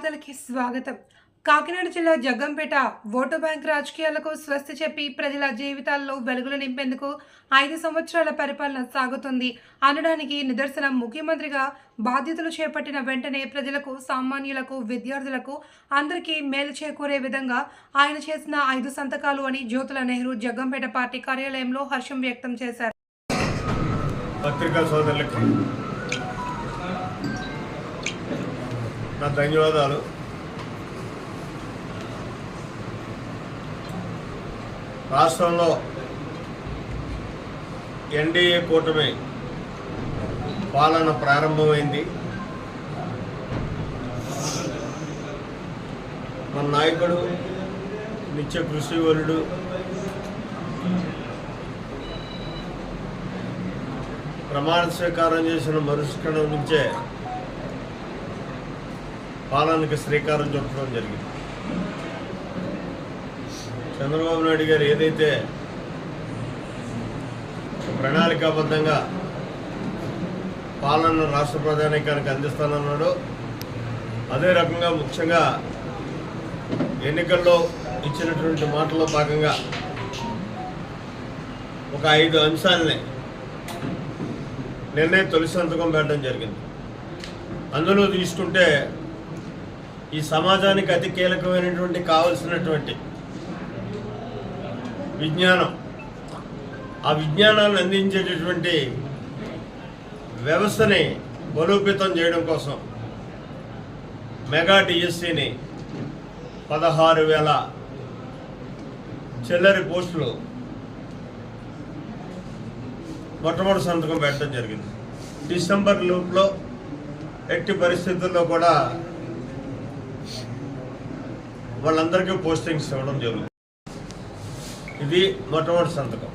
వార్తలకి స్వాగతం. కాకినాడ జిల్లా Jaggampeta vote bank రాజకీయాలకు స్వస్తి చెప్పి ప్రజల జీవితాల్లో వెలుగులు నింపేందుకు ఐదు సంవత్సరాల పరిపాలన సాగుతుంది. అనడానికి నిదర్శనం ముఖ్యమంత్రిగా బాధ్యతలు చేపట్టిన వెంటనే ప్రజలకు సామాన్యులకు విద్యార్థులకు అందరికీ మేలు చేకూరే విధంగా ఆయన చేసిన ఐదు సంతకాలు అని జ్యోతుల నెహ్రూ జగ్గంపేట పార్టీ కార్యాలయంలో హర్షం వ్యక్తం చేశారు. పత్రికా సోదరులకు నా ధన్యవాదాలు. రాష్ట్రంలో ఎన్డీఏ కూటమి పాలన ప్రారంభమైంది. మన నాయకుడు నిత్య కృషివరుడు ప్రమాణ స్వీకారం చేసిన మరుక్షణం నుంచే పాలనకు శ్రీకారం చుట్టడం జరిగింది. చంద్రబాబు నాయుడు గారు ఏదైతే ప్రణాళికాబద్ధంగా పాలన రాష్ట్ర ప్రధానికానికి అందిస్తానన్నాడో అదే రకంగా ముఖ్యంగా ఎన్నికల్లో ఇచ్చినటువంటి మాటల్లో భాగంగా ఒక ఐదు అంశాలని నిన్నే తొలి సంతకం పెట్టడం జరిగింది. అందులో తీసుకుంటే ఈ సమాజానికి అతి కీలకమైనటువంటి కావలసినటువంటి విజ్ఞానం. ఆ విజ్ఞానాన్ని అందించేటటువంటి వ్యవస్థని బలోపేతం చేయడం కోసం మెగా డిఎస్సిని పదహారు వేల చిల్లరి పోస్టులు మొట్టమొదటి సంతకం పెట్టడం జరిగింది. డిసెంబర్ లోపులో ఎట్టి పరిస్థితుల్లో కూడా వాళ్ళందరికీ పోస్టింగ్స్ ఇవ్వడం జరుగుతుంది. ఇది మొట్టమొదటి సంతకం.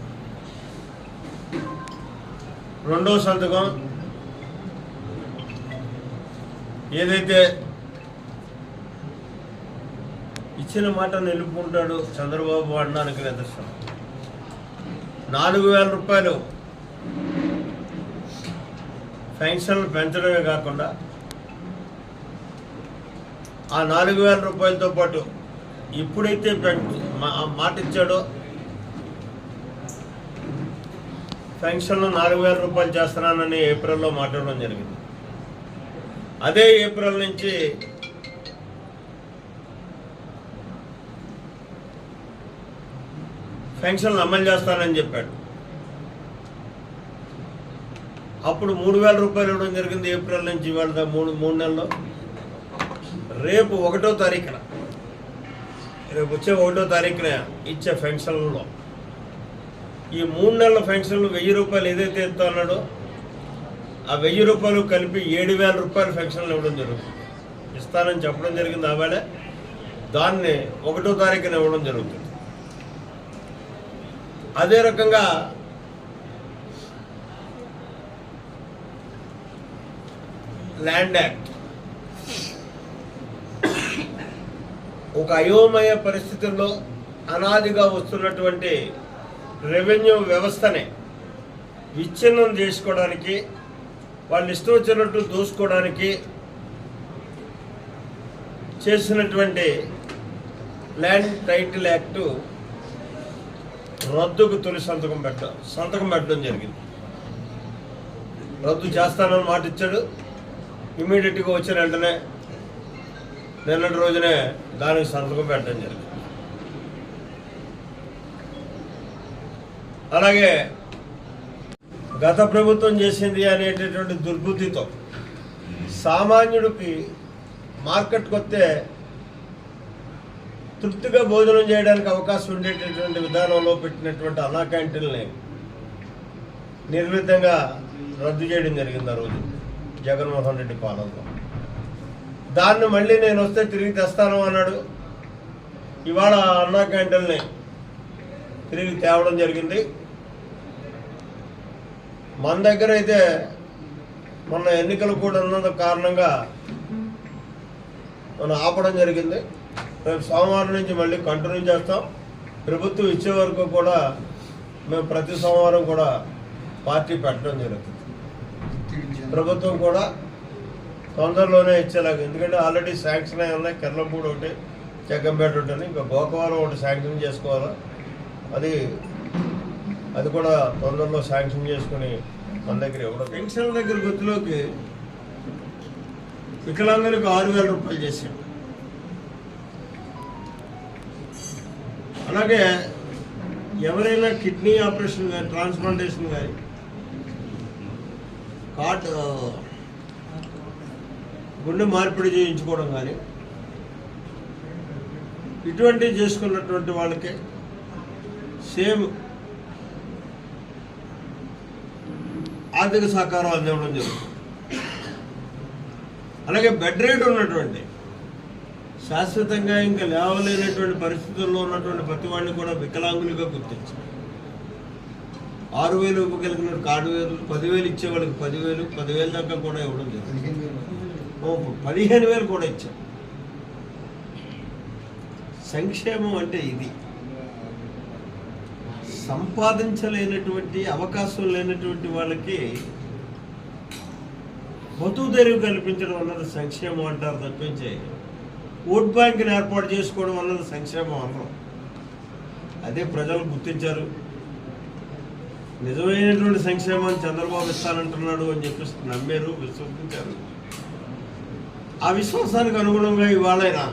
రెండవ సంతకం ఏదైతే ఇచ్చిన మాట నిలుపుకుంటాడు చంద్రబాబు వాడడానికి నిదర్శనం నాలుగు వేల రూపాయలు పెన్షన్లు పెంచడమే కాకుండా ఆ నాలుగు వేల రూపాయలతో పాటు ఇప్పుడైతే మా- మాట ఇచ్చాడో. పెన్షన్లో నాలుగు వేల రూపాయలు చేస్తున్నానని ఏప్రిల్లో మాట్లాడడం జరిగింది. అదే ఏప్రిల్ నుంచి పెన్షన్లు అమలు చేస్తానని చెప్పాడు. అప్పుడు మూడు వేల రూపాయలు ఇవ్వడం జరిగింది ఏప్రిల్ నుంచి ఇవాళ మూడు మూడు నెలల్లో. రేపు ఒకటో తారీఖున. రేపు వచ్చే ఒకటో తారీఖున ఇచ్చే పెన్షన్లలో ఈ మూడు నెలల పెన్షన్లు వెయ్యి రూపాయలు ఏదైతే ఇస్తున్నాడో ఆ వెయ్యి రూపాయలు కలిపి ఏడు వేల రూపాయల పెన్షన్లు ఇవ్వడం జరుగుతుంది. ఇస్తానని చెప్పడం జరిగింది ఆవేళ దాన్ని ఒకటో తారీఖున ఇవ్వడం జరుగుతుంది. అదే రకంగా ల్యాండ్ యాక్ట్. ఒక అయోమయ పరిస్థితుల్లో అనాదిగా వస్తున్నటువంటి రెవెన్యూ వ్యవస్థని విచ్ఛిన్నం చేసుకోవడానికి వాళ్ళు ఇష్టం వచ్చినట్టు దూసుకోవడానికి చేసినటువంటి ల్యాండ్ టైటిల్ యాక్టు రద్దుకు తొలి సంతకం పెట్ట సంతకం పెట్టడం జరిగింది. రద్దు చేస్తానని మాట ఇచ్చాడు ఇమీడియట్గా వచ్చిన వెంటనే నిన్నటి రోజునే దానికి సంతకం పెట్టడం జరిగింది. అలాగే గత ప్రభుత్వం చేసింది అనేటటువంటి దుర్బుద్ధితో సామాన్యుడికి మార్కెట్కి వస్తే తృప్తిగా భోజనం చేయడానికి అవకాశం ఉండేటటువంటి విధానంలో పెట్టినటువంటి అన్నా క్యాంటీన్ని నిర్మితంగా రద్దు చేయడం జరిగింది ఆ రోజు జగన్మోహన్ రెడ్డి పాలనలో. దాన్ని మళ్ళీ నేను వస్తే తిరిగి తెస్తాను అన్నాడు. ఇవాళ అన్నా క్యాంటీన్ని తిరిగి తేవడం జరిగింది. మన దగ్గర అయితే మొన్న ఎన్నికలు కూడా ఉన్నందు కారణంగా మనం ఆపడం జరిగింది. రేపు సోమవారం నుంచి మళ్ళీ కంటిన్యూ చేస్తాం. ప్రభుత్వం ఇచ్చే వరకు కూడా మేము ప్రతి సోమవారం కూడా పార్టీ పెట్టడం జరుగుతుంది. ప్రభుత్వం కూడా తొందరలోనే ఇచ్చేలాగా. ఎందుకంటే ఆల్రెడీ శాంక్షన్ అయి ఉన్నాయి. కెర్లంపూడి ఒకటి జగ్గంపేట ఒకటి ఇంకా గోకవరం ఒకటి శాంక్షన్ చేసుకోవాలా? అది అది కూడా తొందరలో శాంక్షన్ చేసుకుని మన దగ్గర ఇవ్వడం పెన్షన్ దగ్గర గుర్తులోకి వికలాంగులకు ఆరు వేల రూపాయలు చేశాం అలాగే ఎవరైనా కిడ్నీ ఆపరేషన్ కానీ ట్రాన్స్ప్లాంటేషన్ కానీ కార్ట్ గుండె మార్పిడి చేయించుకోవడం కానీ ఇటువంటివి చేసుకున్నటువంటి వాళ్ళకి సేమ్ ఆర్థిక సహకారం అందివ్వడం జరుగుతుంది. అలాగే బెడ్ రేట్ ఉన్నటువంటి శాశ్వతంగా ఇంకా లేవలేనటువంటి పరిస్థితుల్లో ఉన్నటువంటి ప్రతి వాడిని కూడా వికలాంగులుగా గుర్తించారు ఆరు వేలు ఇవ్వగలిగిన కార్డు వేలు పదివేలు ఇచ్చే వాళ్ళకి పదివేలు పదివేలు దాకా కూడా ఇవ్వడం జరుగుతుంది. పదిహేను వేలు కూడా ఇచ్చాం. సంక్షేమం అంటే ఇది. సంపాదించలేనటువంటి అవకాశం లేనటువంటి వాళ్ళకి బతుకు తెరువు కల్పించడం అన్నది సంక్షేమం అంటారు తప్పించి ఓట్ బ్యాంక్ని ఏర్పాటు చేసుకోవడం అన్నది సంక్షేమం అనరు. అదే ప్రజలు గుర్తించారు. నిజమైనటువంటి సంక్షేమాన్ని చంద్రబాబు ఇస్తానంటున్నాడు అని చెప్పేసి నమ్మారు విశ్వసించారు. ఆ విశ్వాసానికి అనుగుణంగా ఇవాళైనా